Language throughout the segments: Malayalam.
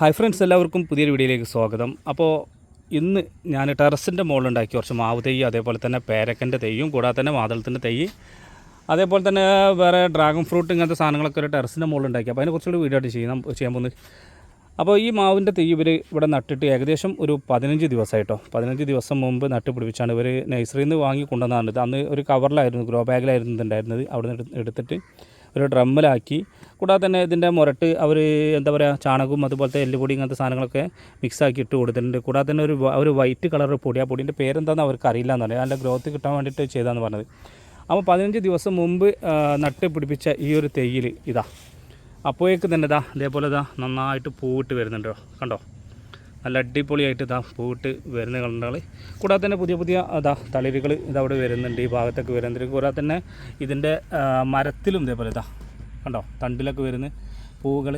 ഹായ് ഫ്രണ്ട്സ് എല്ലാവർക്കും പുതിയൊരു വീഡിയോയിലേക്ക് സ്വാഗതം. അപ്പോൾ ഇന്ന് ഞാൻ ടെറസിന്റെ മുകളിലുണ്ടാക്കി കുറച്ച് മാവ് തൈ അതേപോലെ തന്നെ പേരക്കന്റെ തെയ്യും കൂടാതെ തന്നെ മാതളത്തിന്റെ തൈ അതേപോലെ തന്നെ വേറെ ഡ്രാഗൺ ഫ്രൂട്ട് ഇങ്ങനത്തെ സാധനങ്ങളൊക്കെ ഒരു ടെറസിന്റെ മുകളിലുണ്ടാക്കി. അപ്പോൾ അതിനെക്കുറിച്ചുള്ള വീഡിയോ ആയിട്ട് ചെയ്യാൻ ചെയ്യാൻ പോകുന്നത്. അപ്പോൾ ഈ മാവിന്റെ തെയ്യ് ഇവർ ഇവിടെ നട്ടിട്ട് ഏകദേശം ഒരു പതിനഞ്ച് ദിവസമായിട്ടോ. പതിനഞ്ച് ദിവസം മുമ്പ് നട്ട് പിടിപ്പിച്ചാണ് ഇവർ നഴ്സറിയിൽ നിന്ന് വാങ്ങി കൊണ്ടുവന്നതാണ് അന്ന് ഒരു കവറിലായിരുന്നു ഗ്രോ ബാഗിലായിരുന്നു ഉണ്ടായിരുന്നത്. അവിടെ നിന്ന് എടുത്തിട്ട് ഒരു ഡ്രമ്മിലാക്കി. കൂടാതെ തന്നെ ഇതിന്റെ മുരട്ട് അവർ എന്താ പറയുക ചാണകവും അതുപോലത്തെ എല്ലുപൊടി ഇങ്ങനത്തെ സാധനങ്ങളൊക്കെ മിക്സാക്കി ഇട്ട് കൊടുത്തിട്ടുണ്ട്. കൂടാതെ തന്നെ ഒരു ഒരു വൈറ്റ് കളർ പൊടി. ആ പൊടിന്റെ പേരെന്താണെന്ന് അവർക്ക് അറിയില്ല എന്ന് പറഞ്ഞാൽ നല്ല ഗ്രോത്ത് കിട്ടാൻ വേണ്ടിയിട്ട് ചെയ്താന്ന് പറഞ്ഞത്. അപ്പോൾ പതിനഞ്ച് ദിവസം മുമ്പ് നട്ട് പിടിപ്പിച്ച ഈ ഒരു തെയ്യിൽ ഇതാ. അപ്പോഴേക്ക് തന്നെ ഇതാ ഇതേപോലെ ഇതാ നന്നായിട്ട് പൂവിട്ട് വരുന്നുണ്ടോ കണ്ടോ? നല്ല അടിപൊളിയായിട്ട് ഇതാ പൂവിട്ട് വരുന്ന കണ്ടാൽ കൂടാതെ തന്നെ പുതിയ പുതിയ ഇതാ തളിരുകൾ ഇതവിടെ വരുന്നുണ്ട്. ഈ ഭാഗത്തൊക്കെ വരുന്നുണ്ട്. കൂടാതെ തന്നെ ഇതിന്റെ മരത്തിലും ഇതേപോലെ ഇതാ കണ്ടോ? തണ്ടിലൊക്കെ വരുന്ന പൂവുകൾ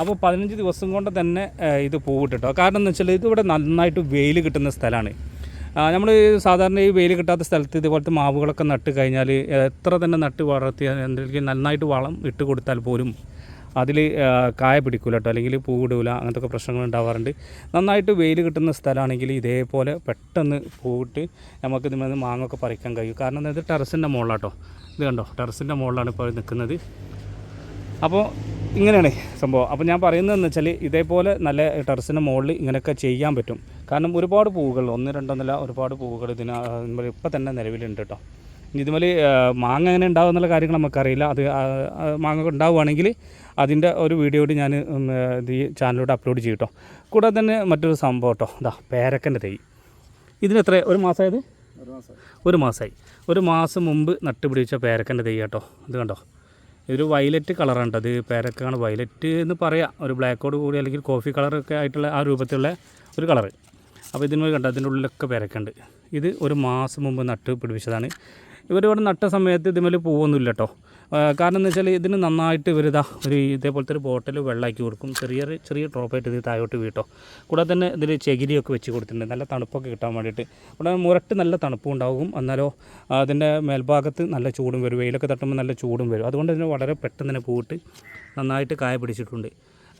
അപ്പോൾ പതിനഞ്ച് ദിവസം കൊണ്ട് തന്നെ ഇത് പൂവിട്ടിട്ടോ? കാരണം എന്ന് വെച്ചാൽ ഇതിവിടെ നന്നായിട്ട് വെയിൽ കിട്ടുന്ന സ്ഥലമാണ്. നമ്മൾ സാധാരണ ഈ വെയിൽ കിട്ടാത്ത സ്ഥലത്ത് ഇതുപോലത്തെ മാവുകളൊക്കെ നട്ട് കഴിഞ്ഞാൽ എത്ര തന്നെ നട്ട് വളർത്തിയാൽ എന്തെങ്കിലും നന്നായിട്ട് വളം ഇട്ട് കൊടുത്താൽ പോലും അതിൽ കായ പിടിക്കില്ല കേട്ടോ അല്ലെങ്കിൽ പൂവിടൂല അങ്ങനത്തെ പ്രശ്നങ്ങൾ ഉണ്ടാവാറുണ്ട്. നന്നായിട്ട് വെയിൽ കിട്ടുന്ന സ്ഥലമാണെങ്കിൽ ഇതേപോലെ പെട്ടെന്ന് പൂവിട്ട് നമുക്ക് ഇതിൽ നിന്ന് മാങ്ങ ഒക്കെ പറിക്കാൻ കഴിയും. കാരണം ഇത് ടെറസിന്റെ മുകളിലാട്ടോ. ഇത് കണ്ടോ? ടെറസിന്റെ മുകളിലാണ് ഇപ്പോൾ നിൽക്കുന്നത്. അപ്പോൾ ഇങ്ങനെയാണ് സംഭവം. അപ്പോൾ ഞാൻ പറയുന്നതെന്ന് വെച്ചാൽ ഇതേപോലെ നല്ല ടെറസിന്റെ മുകളിൽ ഇങ്ങനെയൊക്കെ ചെയ്യാൻ പറ്റും. കാരണം ഒരുപാട് പൂവുകൾ ഒന്ന് രണ്ടൊന്നല്ല ഒരുപാട് പൂവുകൾ ഇതിന് ഇപ്പം തന്നെ നിലവിലുണ്ട് കേട്ടോ ഇനി മാങ്ങ എങ്ങനെ ഉണ്ടാവും എന്നുള്ള കാര്യങ്ങൾ നമുക്കറിയില്ല. അത് മാങ്ങ ഉണ്ടാവുകയാണെങ്കിൽ അതിന്റെ ഒരു വീഡിയോ കൂടി ഞാൻ ഈ ചാനലിലോട്ട് അപ്ലോഡ് ചെയ്യും കേട്ടോ കൂടാതെ തന്നെ മറ്റൊരു സംഭവം കേട്ടോ. ഇതാ പേരക്കന്റെ തൈ. ഇതിനെത്ര ഒരു മാസമായത്? ഒരു മാസം ഒരു മാസമായി. ഒരു മാസം മുമ്പ് നട്ടുപിടിച്ച പേരക്കന്റെ തൈ കേട്ടോ. ഇത് കണ്ടോ? ഇതൊരു വയലറ്റ് കളറാണ് കേട്ടോ. ഇത് പേരക്കാണ് വയലറ്റ് എന്ന് പറയാം. ഒരു ബ്ലാക്കോട് കൂടി അല്ലെങ്കിൽ കോഫി കളറൊക്കെ ആയിട്ടുള്ള ആ രൂപത്തിലുള്ള ഒരു കളറ് അപ്പോൾ ഇതിന് കണ്ട അതിന്റെ ഉള്ളിലൊക്കെ പേരക്കുണ്ട് ഇത് ഒരു മാസം മുമ്പ് നട്ട് പിടിപ്പിച്ചതാണ്. ഇവരിവിടെ നട്ട സമയത്ത് ഇതുമേൽ പൂവൊന്നുമില്ല കേട്ടോ. കാരണം എന്ന് വെച്ചാൽ ഇതിന് നന്നായിട്ട് ഇവരിതാ ഒരു ഇതേപോലത്തെ ഒരു ബോട്ടിൽ വെള്ളമാക്കി കൊടുക്കും. ചെറിയ ചെറിയ ഡ്രോപ്പായിട്ട് ഇത് താഴോട്ട് വീട്ടോ കൂടാതെ തന്നെ ഇതിൽ ചകിരിയൊക്കെ വെച്ച് കൊടുത്തിട്ടുണ്ട്. നല്ല തണുപ്പൊക്കെ കിട്ടാൻ വേണ്ടിയിട്ട്. ഇവിടെ മുരട്ട് നല്ല തണുപ്പും ഉണ്ടാകും. എന്നാലോ അതിന്റെ മേൽഭാഗത്ത് നല്ല ചൂടും വരും. വെയിലൊക്കെ തട്ടുമ്പോൾ നല്ല ചൂടും വരും. അതുകൊണ്ട് ഇതിന് വളരെ പെട്ടെന്ന് തന്നെ പൂവിട്ട് നന്നായിട്ട് കായ പിടിച്ചിട്ടുണ്ട്.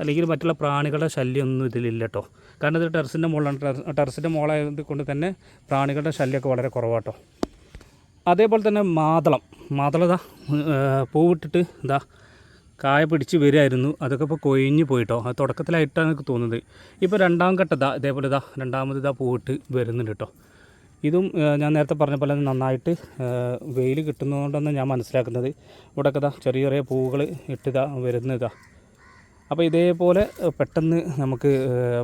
അല്ലെങ്കിൽ മറ്റുള്ള പ്രാണികളുടെ ശല്യമൊന്നും ഇതിലില്ല കേട്ടോ കാരണം ഇത് ടെറസിന്റെ മുകളിലാണ്. ടെറ- ടെറസിന്റെ മുകളായത് കൊണ്ട് തന്നെ പ്രാണികളുടെ ശല്യമൊക്കെ വളരെ കുറവാട്ടോ. അതേപോലെ തന്നെ മാതളം. മാതളം ഇതാ പൂവിട്ടിട്ട് ഇതാ കായ പിടിച്ച് വരികയായിരുന്നു. അതൊക്കെ ഇപ്പോൾ കൊഴിഞ്ഞ് പോയിട്ടോ. അത് തുടക്കത്തിലായിട്ടാണ് എനിക്ക് തോന്നുന്നത്. ഇപ്പോൾ രണ്ടാം ഘട്ടതാ ഇതേപോലെ ഇതാ രണ്ടാമത് ഇതാ പൂവിട്ട് വരുന്നുണ്ട് കേട്ടോ. ഇതും ഞാൻ നേരത്തെ പറഞ്ഞ പോലെ നന്നായിട്ട് വെയിൽ കിട്ടുന്നതുകൊണ്ടെന്ന് ഞാൻ മനസ്സിലാക്കുന്നത്. ഇവിടെയൊക്കെ ഇതാ ചെറിയ ചെറിയ പൂവുകൾ ഇട്ടിതാ വരുന്നതാ അപ്പോൾ ഇതേപോലെ പെട്ടെന്ന് നമുക്ക്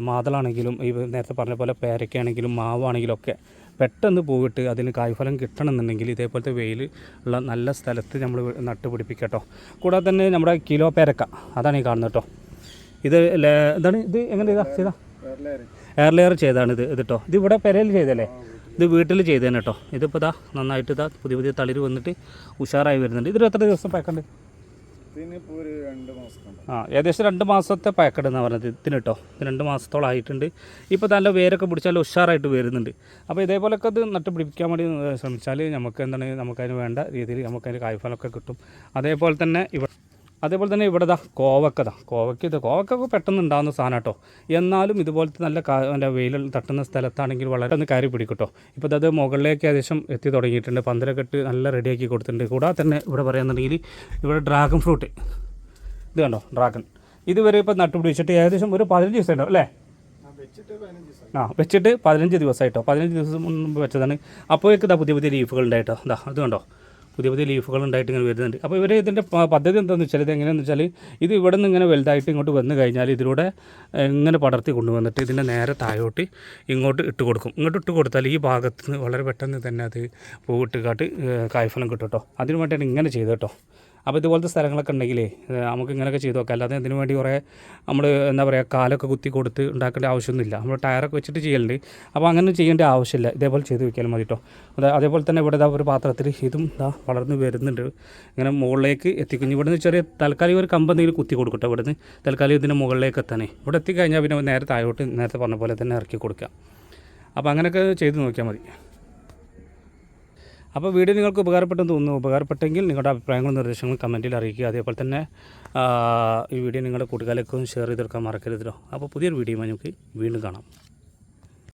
മാതളാണെങ്കിലും ഈ നേരത്തെ പറഞ്ഞ പോലെ പേരയ്ക്കാണെങ്കിലും മാവാണെങ്കിലും ഒക്കെ പെട്ടെന്ന് പൂവിട്ട് അതിന് കായ്ഫലം കിട്ടണമെന്നുണ്ടെങ്കിൽ ഇതേപോലത്തെ വെയിൽ ഉള്ള നല്ല സ്ഥലത്ത് നമ്മൾ നട്ടുപിടിപ്പിക്കട്ടോ കൂടാതെ തന്നെ നമ്മുടെ കിലോ പേരക്ക അതാണ് ഈ കാണുന്നത് കേട്ടോ ഇത് എന്താണ് ഇത് എങ്ങനെ ചെയ്താ എയർലെയർ എയർ ലെയർ ചെയ്താണ് ഇത് ഇത് കേട്ടോ ഇത് ഇവിടെ പെരയിൽ ചെയ്തല്ലേ? ഇത് വീട്ടിൽ ചെയ്തേനെ കേട്ടോ ഇതിപ്പോൾ ഇതാ നന്നായിട്ട് ഇതാ പുതിയ പുതിയ തളിര് വന്നിട്ട് ഉഷാറായി വരുന്നുണ്ട്. ഇതിൽ എത്ര ദിവസം പഴക്കണ്ട് ആ ഏകദേശം രണ്ട് മാസത്തെ പാക്കഡ് എന്നാണ് പറഞ്ഞത് ഇതിന് കേട്ടോ ഇത് രണ്ട് മാസത്തോളം ആയിട്ടുണ്ട്. ഇപ്പോൾ നല്ല വേരൊക്കെ പിടിച്ചാൽ ഉഷാറായിട്ട് വരുന്നുണ്ട്. അപ്പോൾ ഇതേപോലൊക്കെ ഇത് നട്ടുപിടിപ്പിക്കാൻ വേണ്ടി ഏഹ്, ശ്രമിച്ചാൽ നമുക്ക് എന്താണ് നമുക്കതിന് വേണ്ട രീതിയിൽ നമുക്കതിന് കായ്ഫലമൊക്കെ കിട്ടും. അതേപോലെ തന്നെ ഇവ അതേപോലെ തന്നെ ഇവിടെ ദാ കോവക്ക ദാ. കോവക്ക ഇത് കോവക്കൊക്കെ പെട്ടെന്ന് ഉണ്ടാകുന്ന സാധനം കേട്ടോ എന്നാലും ഇതുപോലത്തെ നല്ല നല്ല വെയിൽ തട്ടുന്ന സ്ഥലത്താണെങ്കിൽ വളരെ ഒന്ന് കയറി പിടിക്കും കേട്ടോ ഇപ്പോൾ അത് മുകളിലേക്ക് ഏകദേശം എത്തി തുടങ്ങിയിട്ടുണ്ട്. പന്തലൊക്കെ ഇട്ട് നല്ല റെഡിയാക്കി കൊടുത്തിട്ടുണ്ട്. കൂടാതെ തന്നെ ഇവിടെ പറയുന്നുണ്ടെങ്കിൽ ഇവിടെ ഡ്രാഗൺ ഫ്രൂട്ട് ഇത് കണ്ടോ? ഡ്രാഗൺ ഇതുവരെ ഇപ്പോൾ നട്ടുപിടിച്ചിട്ട് ഏകദേശം ഒരു പതിനഞ്ച് ദിവസം ഉണ്ടാവും അല്ലേ? ആ വെച്ചിട്ട് പതിനഞ്ച് ദിവസമായിട്ടോ. പതിനഞ്ച് ദിവസം മുമ്പ് വെച്ചതാണ്. അപ്പോഴേക്ക് ഇതാ പുതിയ പുതിയ ലീഫുകൾ ഉണ്ടായിട്ടോ. ഇതാ അത് കണ്ടോ? പുതിയ പുതിയ ലീഫുകൾ ഉണ്ടായിട്ട് ഇങ്ങനെ വരുന്നുണ്ട്. അപ്പോൾ ഇവർ ഇതിന്റെ പദ്ധതി എന്താണെന്ന് വെച്ചാൽ ഇത് എങ്ങനെയാണെന്ന് വെച്ചാൽ ഇത് ഇവിടെ നിന്ന് ഇങ്ങനെ വലുതായിട്ട് ഇങ്ങോട്ട് വന്നു കഴിഞ്ഞാൽ ഇതിലൂടെ ഇങ്ങനെ പടർത്തി കൊണ്ടുവന്നിട്ട് ഇതിന്റെ നേരെ താഴോട്ട് ഇങ്ങോട്ട് ഇട്ട് കൊടുക്കും. ഇങ്ങോട്ട് ഇട്ട് കൊടുത്താൽ ഈ ഭാഗത്ത് നിന്ന് വളരെ പെട്ടെന്ന് തന്നെ അത് പൂവിട്ട് കാട്ട് കായ്ഫലം കിട്ടും കേട്ടോ. അതിനു വേണ്ടിയാണ് ഇങ്ങനെ ചെയ്തു കേട്ടോ. അപ്പോൾ ഇതുപോലത്തെ സ്ഥലങ്ങളൊക്കെ ഉണ്ടെങ്കിലേ നമുക്ക് ഇങ്ങനെയൊക്കെ ചെയ്തു നോക്കാം. അല്ലാതെ ഇതിനു വേണ്ടി കുറേ നമ്മൾ എന്താ പറയുക കാലൊക്കെ കുത്തി കൊടുത്ത് ഉണ്ടാക്കേണ്ട ആവശ്യമൊന്നുമില്ല. നമ്മൾ ടയറൊക്കെ വെച്ചിട്ട് ചെയ്യലുണ്ട്. അപ്പോൾ അങ്ങനെ ചെയ്യേണ്ട ആവശ്യമില്ല. ഇതേപോലെ ചെയ്ത് വെക്കാൻ മതി കേട്ടോ അതെ അതേപോലെ തന്നെ ഇവിടെ ഒരു പാത്രത്തിൽ ഇതും ഇതാ വളർന്ന് വരുന്നുണ്ട്. ഇങ്ങനെ മുകളിലേക്ക് എത്തിക്കുന്നു ഇവിടുന്ന് ചെറിയ തൽക്കാലിക ഒരു കമ്പ് എന്തെങ്കിലും കുത്തി കൊടുക്കട്ടെ ഇവിടുന്ന്. തൽക്കാലം ഇതിന്റെ മുകളിലേക്ക് എത്താനേ. ഇവിടെ എത്തിക്കഴിഞ്ഞാൽ പിന്നെ നേരെ താഴോട്ട് നേരത്തെ പറഞ്ഞ പോലെ തന്നെ ഇറക്കി കൊടുക്കാം. അപ്പോൾ അങ്ങനെയൊക്കെ ചെയ്ത് നോക്കിയാൽ മതി. അപ്പോൾ വീഡിയോ നിങ്ങൾക്ക് ഉപകാരപ്പെട്ടെന്ന് തോന്നുന്നു. ഉപകാരപ്പെട്ടെങ്കിൽ നിങ്ങളുടെ അഭിപ്രായങ്ങളും നിർദ്ദേശങ്ങളും കമന്റിൽ അറിയിക്കുക. അതേപോലെ തന്നെ ഈ വീഡിയോ നിങ്ങളുടെ കൂട്ടുകാരിലേക്കും ഷെയർ ചെയ്തെടുക്കാൻ മറക്കരുതല്ലോ അപ്പോൾ പുതിയൊരു വീഡിയോയുമായി നമുക്ക് വീണ്ടും കാണാം.